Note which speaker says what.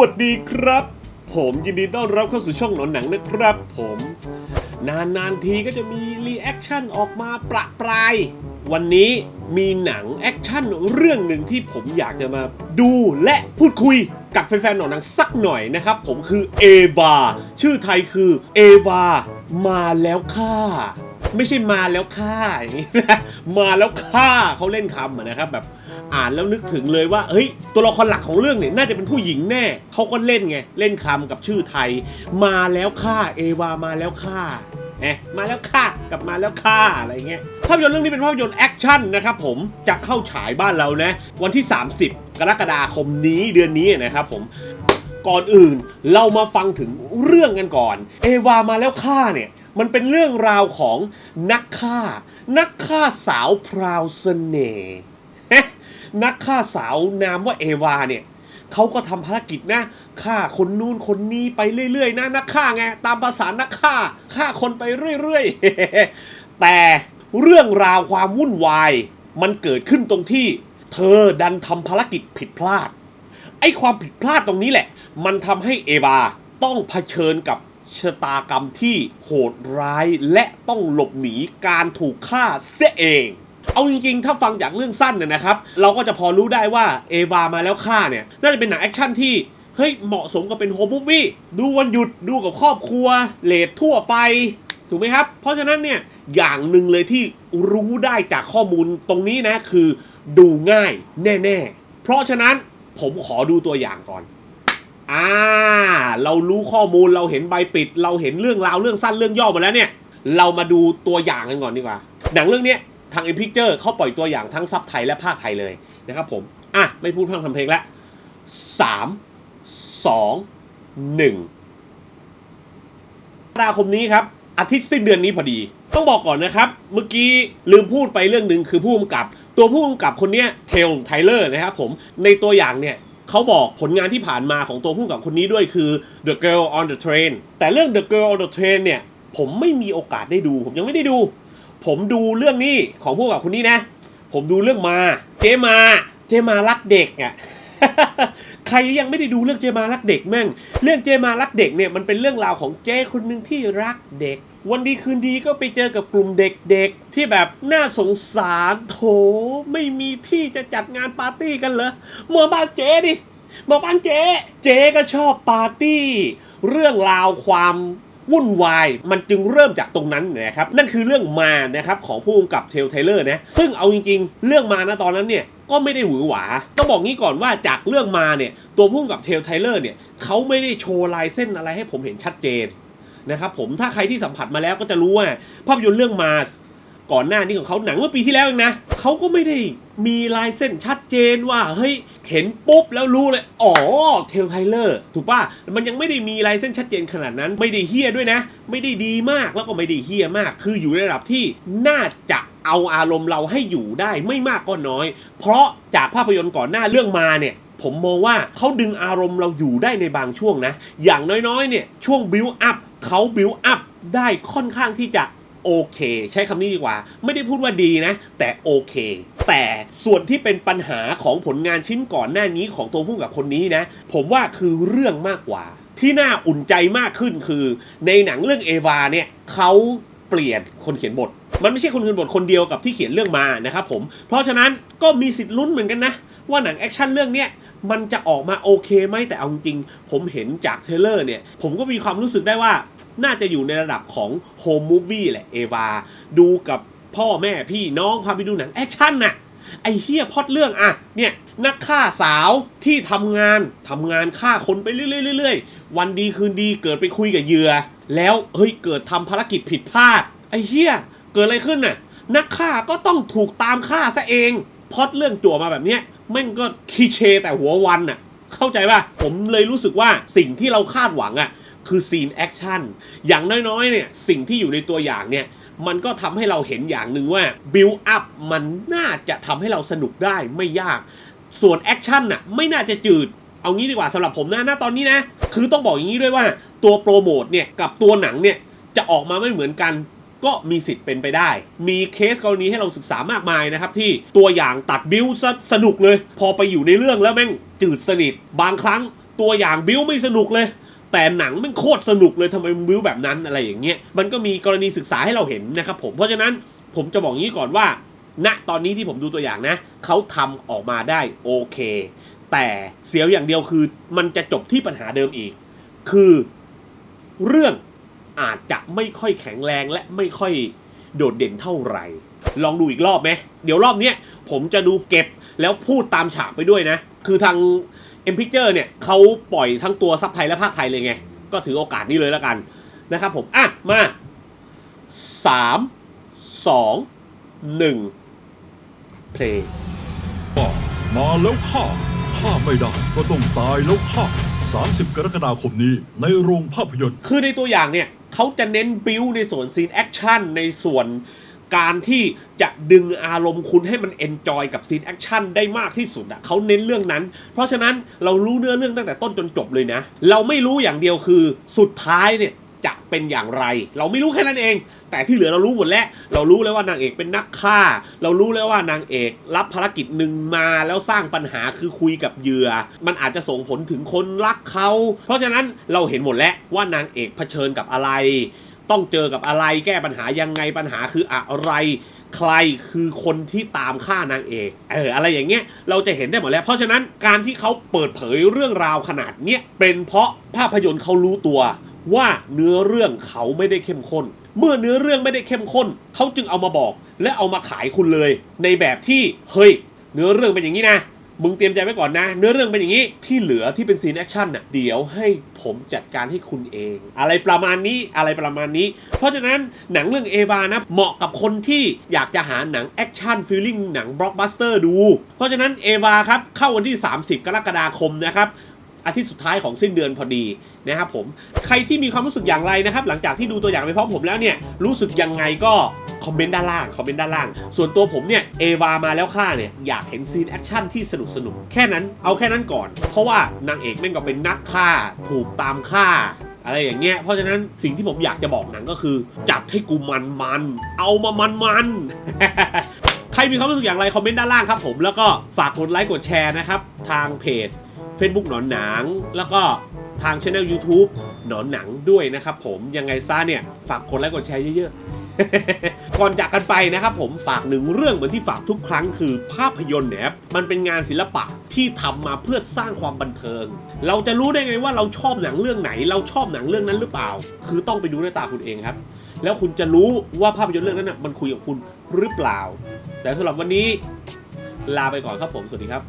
Speaker 1: วัสดีครับ ผมยินดีต้อนรับเข้าสู่ช่องหนอนหนังนะครับผม นานๆทีก็จะมีรีแอคชั่นออกมาประปราย วันนี้มีหนังแอคชั่นเรื่องหนึ่งที่ผมอยากจะมาดูและพูดคุยกับแฟนๆหนอนหนังสักหน่อยนะครับ ผมคือเอวาชื่อไทยคือเอวามาแล้วค่ะ ไม่ใช่มาแล้วค่าอย่างนี้นะมาแล้วค่าเขาเล่นคำนะครับ แบบอ่านแล้วนึกถึงเลยว่าเฮ้ยตัวละครหลักของเรื่องเนี่ยน่าจะเป็นผู้หญิงแน่เขาก็เล่นไงเล่นคำกับชื่อไทย มาแล้วค่าเอวามาแล้วค่าเอ๊ะมาแล้วค่ากับมาแล้วค่าอะไรเงี้ยภาพยนตร์เรื่องนี้เป็นภาพยนตร์แอคชั่นนะครับผมจะเข้าฉายบ้านเรานะ วันที่ 30 กรกฎาคมนี้เดือนนี้นะครับผมก่อนอื่นเรามาฟังถึงเรื่องกันก่อน เอวามาแล้วฆ่าเนี่ย มันเป็นเรื่องราวของนักฆ่า นักฆ่าสาวพราวเสน่ห์นักฆ่าสาวนามว่าเอวาเนี่ยเขาก็ทำภารกิจนะฆ่าคนนู้นคนนี้ไปเรื่อยๆนะนักฆ่าไงตามภาษานักฆ่าฆ่าคนไปเรื่อยๆแต่เรื่องราวความวุ่นวาย มันเกิดขึ้นตรงที่ เธอดันทำภารกิจผิดพลาด ไอ้ความผิดพลาดตรงนี้แหละ มันทำให้เอวาต้องเผชิญกับ ชะตากรรมที่โหดร้ายและต้องหลบหนีการถูกฆ่าเสียเอง เอาจริงๆ ถ้าฟังจากเรื่องสั้นเนี่ยนะครับ เราก็จะพอรู้ได้ว่าเอวามาแล้วฆ่าเนี่ย น่าจะเป็นหนังแอคชั่นที่เฮ้ยเหมาะสมกับเป็นโฮมมูฟวี่ดูวันหยุดดูกับครอบครัวเลททั่วไป ถูกไหมครับ เพราะฉะนั้นเนี่ยอย่างหนึ่งเลยที่รู้ได้จากข้อมูลตรงนี้นะคือ ดูง่ายแน่ ๆ เพราะฉะนั้นผมขอดูตัวอย่างก่อน อ่า เรารู้ข้อมูลเราเห็นใบปิด เราเห็นเรื่องราวเรื่องสั้นเรื่องย่อมาแล้วเนี่ย เรามาดูตัวอย่างกันก่อนดีกว่า หนังเรื่องนี้ทาง e p i c t u r e เขาปล่อยตัวอย่างทั้งซับไทยและภาคไทยเลยนะครับผม อะ ไม่พูดพร่ำทำเพลงละสามสองหนึ่งราคมนี้ครับ อาทิตย์สิ้นเดือนนี้พอดี ต้องบอกก่อนนะครับ เมื่อกี้ลืมพูดไปเรื่องหนึ่งคือผู้กำกับ ตัวผู้กำกับคนนี้เทลไทเลอร์นะครับผมในตัวอย่างเนี่ย เขาบอกผลงานที่ผ่านมาของตัวผู้กำกับคนนี้ด้วยคือ The Girl on the Train แต่เรื่อง The Girl on the Train เนี่ย ผมไม่มีโอกาสได้ดู ผมยังไม่ได้ดู ผมดูเรื่องนี้ของผู้กำกับคนนี้นะ ผมดูเรื่องมา เจมา เจมารักเด็กอะใครยังไม่ได้ดูเรื่องเจมารักเด็กแม่ง เรื่องเจมารักเด็กเนี่ยมันเป็นเรื่องราวของเจคนหนึ่งที่รักเด็ก วันดีคืนดีก็ไปเจอกับกลุ่มเด็กๆ ที่แบบน่าสงสารโถไม่มีที่จะจัดงานปาร์ตี้กันเหรอมาบ้านเจดิมาบ้านเจเจก็ชอบปาร์ตี้ เรื่องราวความวุ่นวายมันจึงเริ่มจากตรงนั้นนะครับนั่นคือเรื่องมานะครับของผู้กำกับเทลไทเลอร์นะซึ่งเอาจริงๆ เรื่องมานะตอนนั้นเนี่ยก็ไม่ได้หวือหวาต้องบอกงี้ก่อนว่าจากเรื่องมาเนี่ยตัวผู้กำกับเทลไทเลอร์เนี่ยเขาไม่ได้โชว์ลายเส้นอะไรให้ผมเห็นชัดเจน นะครับผมถ้าใครที่สัมผัสมาแล้วก็จะรู้ว่าภาพยนตร์เรื่องมาสก่อนหน้านี้ของเขาหนังเมื่อปีที่แล้วเองนะเขาก็ไม่ได้มีลายเส้นชัดเจนว่าเฮ้ยเห็นปุ๊บแล้วรู้เลย อ๋อเทลไทเลอร์ถูกป่ะมันยังไม่ได้มีลายเส้นชัดเจนขนาดนั้น ไม่ได้เฮี้ยด้วยนะ ไม่ได้ดีมากแล้วก็ไม่ได้เฮี้ยมาก คืออยู่ในระดับที่น่าจะเอาอารมณ์เราให้อยู่ได้ไม่มากก็น้อย เพราะจากภาพยนตร์ก่อนหน้าเรื่องมาเนี่ยผมมองว่าเขาดึงอารมณ์เราอยู่ได้ในบางช่วงนะ อย่างน้อยๆ เนี่ยช่วงบิวอัพ เขาบิวอัพได้ค่อนข้างที่จะโอเค ใช้คำนี้ดีกว่า ไม่ได้พูดว่าดีนะ แต่โอเค แต่ส่วนที่เป็นปัญหาของผลงานชิ้นก่อนหน้านี้ของตัวผู้กับคนนี้นะ ผมว่าคือเรื่องมากกว่า ที่น่าอุ่นใจมากขึ้นคือ ในหนังเรื่องเอวาเนี่ยเขาเปลี่ยนคนเขียนบท มันไม่ใช่คนเขียนบทคนเดียวกับที่เขียนเรื่องมานะครับผม เพราะฉะนั้นก็มีสิทธิ์ลุ้นเหมือนกันนะ ว่าหนังแอคชั่นเรื่องเนี้ย มันจะออกมาโอเคไหมแต่เอาจริง ผมเห็นจากเทเลอร์เนี่ย ผมก็มีความรู้สึกได้ว่า น่าจะอยู่ในระดับของโฮมมูฟวี่แหละ เอวา ดูกับพ่อแม่พี่น้องพาไปดูหนังแอคชั่นน่ะไอเฮียพอดเรื่องอะเนี่ยนักฆ่าสาวที่ทำงานทำงานฆ่าคนไปเรื่อยๆๆวันดีคืนดีเกิดไปคุยกับเหยื่อ แล้วเฮ้ยเกิดทำภารกิจผิดพลาด ไอเฮียเกิดอะไรขึ้นน่ะนักฆ่าก็ต้องถูกตามฆ่าซะเองพอดเรื่องจั่วมาแบบเนี้ย แม่งก็คีเชแต่หัววันน่ะเข้าใจป่ะ ผมเลยรู้สึกว่าสิ่งที่เราคาดหวังอะคือซีนแอคชั่นอย่างน้อยๆเนี่ยสิ่งที่อยู่ในตัวอย่างเนี่ยมันก็ทำให้เราเห็นอย่างหนึ่งว่าบิลอัพมันน่าจะทำให้เราสนุกได้ไม่ยาก ส่วนแอคชั่นน่ะไม่น่าจะจืด เอางี้ดีกว่าสำหรับผมนะณตอนนี้นะ คือต้องบอกอย่างนี้ด้วยว่าตัวโปรโมทเนี่ยกับตัวหนังเนี่ยจะออกมาไม่เหมือนกัน ก็มีสิทธิ์เป็นไปได้ มีเคสกรณีให้เราศึกษามากมายนะครับ ที่ตัวอย่างตัดบิวสนุกเลย พอไปอยู่ในเรื่องแล้วแม่งจืดสนิท บางครั้งตัวอย่างบิวไม่สนุกเลย แต่หนังมันโคตรสนุกเลยทำไมบิวแบบนั้นอะไรอย่างเงี้ยมันก็มีกรณีศึกษาให้เราเห็นนะครับผมเพราะฉะนั้นผมจะบอกงี้ก่อนว่าณตอนนี้ที่ผมดูตัวอย่างนะ เขาทำออกมาได้โอเค แต่เสียวอย่างเดียวคือมันจะจบที่ปัญหาเดิมอีก คือเรื่อง อาจจะไม่ค่อยแข็งแรงและไม่ค่อยโดดเด่นเท่าไหร่ ลองดูอีกรอบไหมเดี๋ยวรอบเนี้ยผมจะดูเก็บแล้วพูดตามฉากไปด้วยนะ คือทาง M Picture เนี่ยเขาปล่อยทั้งตัวซับไทยและภาคไทยเลยไง ก็ถือโอกาสนี้เลยแล้วกันนะครับผม อะ มาสามสองหนึ่งเพลง
Speaker 2: มาแล้วค่ะข้าไม่ได้ก็ต้องตายแล้วค่ะ30 กรกฎาคมนี้ในโรงภาพยนตร์
Speaker 1: คือในตัวอย่างเนี่ย เขาจะเน้นบิวในส่วนซีนแอคชั่นในส่วนการที่จะดึงอารมณ์คุณให้มันเอนจอยกับซีนแอคชั่นได้มากที่สุดอะเขาเน้นเรื่องนั้น เพราะฉะนั้นเรารู้เนื้อเรื่องตั้งแต่ต้นจนจบเลยนะ เราไม่รู้อย่างเดียวคือสุดท้ายเนี่ย จะเป็นอย่างไร เราไม่รู้แค่นั้นเอง แต่ที่เหลือเรารู้หมดแล้ว เรารู้แล้วว่านางเอกเป็นนักฆ่า เรารู้แล้วว่านางเอกรับภารกิจหนึ่งมาแล้วสร้างปัญหาคือคุยกับเหยื่อ มันอาจจะส่งผลถึงคนรักเขา เพราะฉะนั้นเราเห็นหมดแล้วว่านางเอกเผชิญกับอะไร ต้องเจอกับอะไรแก้ปัญหายังไงปัญหาคืออะไรใครคือคนที่ตามฆ่านางเอก เออ อะไรอย่างเงี้ย เราจะเห็นได้หมดแล้ว เพราะฉะนั้นการที่เขาเปิดเผยเรื่องราวขนาดเนี้ย เป็นเพราะภาพยนตร์เขารู้ตัว ว่าเนื้อเรื่องเขาไม่ได้เข้มข้น เมื่อเนื้อเรื่องไม่ได้เข้มข้น เขาจึงเอามาบอก และเอามาขายคุณเลย ในแบบที่เฮ้ย เนื้อเรื่องเป็นอย่างนี้นะมึงเตรียมใจไว้ก่อนนะ เนื้อเรื่องเป็นอย่างนี้ที่เหลือที่เป็นซีนแอคชั่นน่ะเดี๋ยวให้ผมจัดการให้คุณเอง อะไรประมาณนี้อะไรประมาณนี้ เพราะฉะนั้นหนังเรื่องเอวานะเหมาะกับคนที่อยากจะหาหนังแอคชั่นฟีลลิ่งหนังบล็อกบัสเตอร์ดู เพราะฉะนั้นเอวาครับเข้าวันที่ 30 กรกฎาคมนะครับ อาทิตย์สุดท้ายของสิ้นเดือนพอดีนะครับผมใครที่มีความรู้สึกอย่างไรนะครับ หลังจากที่ดูตัวอย่างไปพร้อมผมแล้วเนี่ยรู้สึกยังไงก็คอมเมนต์ด้านล่างคอมเมนต์ด้านล่าง ส่วนตัวผมเนี่ยเอวามาแล้วค่าเนี่ยอยากเห็นซีนแอคชั่นที่สนุกสนุกแค่นั้นเอาแค่นั้นก่อน เพราะว่านางเอกแม่งก็เป็นนักฆ่าถูกตามฆ่าอะไรอย่างเงี้ย เพราะฉะนั้นสิ่งที่ผมอยากจะบอกหนังก็คือ จัดให้กูมันมัน เอามามันมันใครมีความรู้สึกอย่างไรคอมเมนต์ด้านล่างครับผมแล้วก็ฝากกดไลค์กดแชร์นะครับ ทางเพจ Facebook หนอนหนัง แล้วก็ทางช่อง YouTube หนอนหนังด้วยนะครับผมยังไงซะเนี่ย ฝากกดไลค์กดแชร์เยอะๆ ก่อนจากกันไปนะครับผมฝากหนึ่งเรื่องเหมือนที่ฝากทุกครั้งคือภาพยนตร์เนี่ยมันเป็นงานศิลปะที่ทำมาเพื่อสร้างความบันเทิง เราจะรู้ได้ไงว่าเราชอบหนังเรื่องไหน เราชอบหนังเรื่องนั้นหรือเปล่า คือต้องไปดูด้วยตาคุณเองครับ แล้วคุณจะรู้ว่าภาพยนตร์เรื่องนั้นนะมันคุยกับคุณหรือเปล่า แต่สำหรับวันนี้ลาไปก่อนครับผมสวัสดีครับ